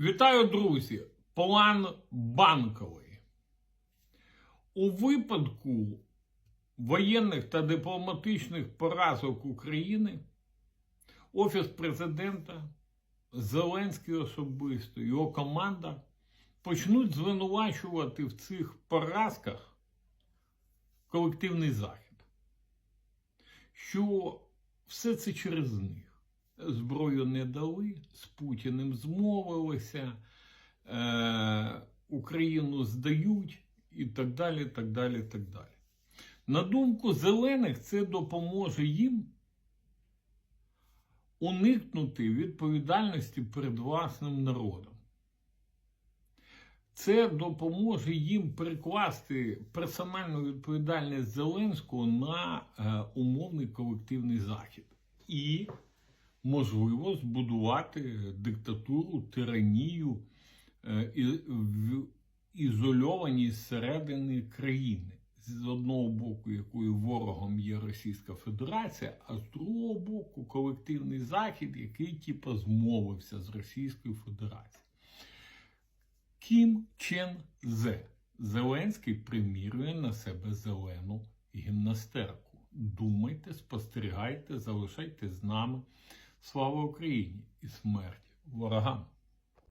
Вітаю, друзі! План банковий. У випадку воєнних та дипломатичних поразок України Офіс президента, Зеленський особисто, його команда почнуть звинувачувати в цих поразках колективний захід. Що все це через них зброю не дали, з Путіним змовилися, е, Україну здають і так далі. так далі, так далі. На думку зелених, це допоможе їм уникнути відповідальності перед власним народом. Це допоможе їм перекласти персональну відповідальність Зеленського на е, умовний колективний захід. І можливо збудувати диктатуру, тиранію е, і, ізольованій зсередини країни. З одного боку, якою ворогом є Російська Федерація, а з другого боку, колективний захід, який типу, змовився з Російською Федерацією. Кім Чен Зе. Зеленський примірює на себе зелену гімнастерку. Думайте, спостерігайте, залишайте з нами. Слава Україні і смерть ворогам!